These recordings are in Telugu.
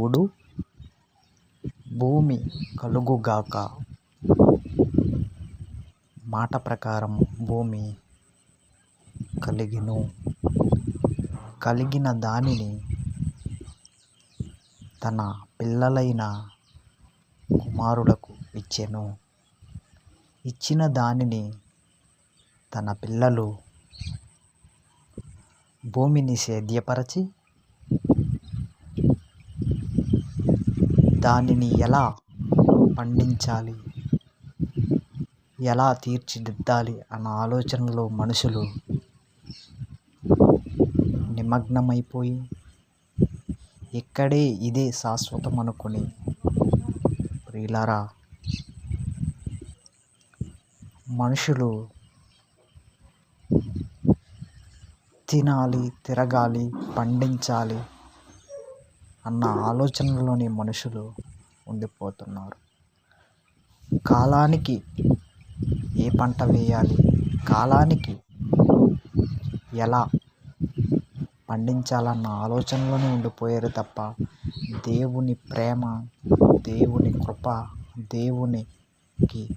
దేవుడు భూమి కలుగుగాక. మాట ప్రకారం భూమి కలిగెను. కలిగిన దానిని తన పిల్లలైన కుమారులకు ఇచ్చెను. ఇచ్చిన దానిని తన పిల్లలు భూమిని సేద్యపరచి దానిని ఎలా పండించాలి? ఎలా తీర్చిదిద్దాలి? అన్న ఆలోచనలో మనుషులు నిమగ్నమైపోయి ఇక్కడే ఇదే శాశ్వతం అనుకుని. ప్రియులారా మనుషులు తినాలి తిరగాలి పండించాలి అన్న ఆలోచనలోని మనుషులు ఉండిపోతున్నారు. కాలానికి ఏ పంట వేయాలి? కాలానికి ఎలా పండించాలన్న ఆలోచనలోనే ఉండిపోయారు తప్ప దేవుని ప్రేమ దేవుని కృప దేవునికి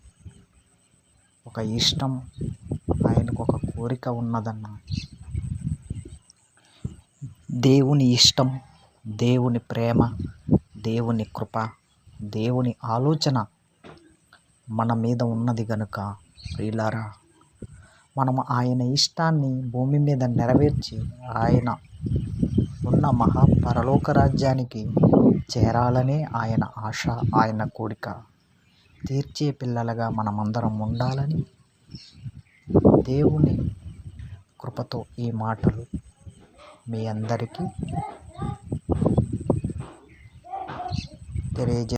ఒక ఇష్టం ఆయనకు ఒక కోరిక ఉన్నదన్న దేవుని ఇష్టం దేవుని ప్రేమ దేవుని కృప దేవుని ఆలోచన మన మీద ఉన్నది కనుక ప్రియులారా మనం ఆయన ఇష్టాన్ని భూమి మీద నెరవేర్చి ఆయన ఉన్న మహా పరలోక రాజ్యానికి చేరాలనే ఆయన ఆశ ఆయన కోరిక. తీర్చే పిల్లలుగా మనమందరం ఉండాలని దేవుని కృపతో ఈ మాటలు మీ అందరికీ грязи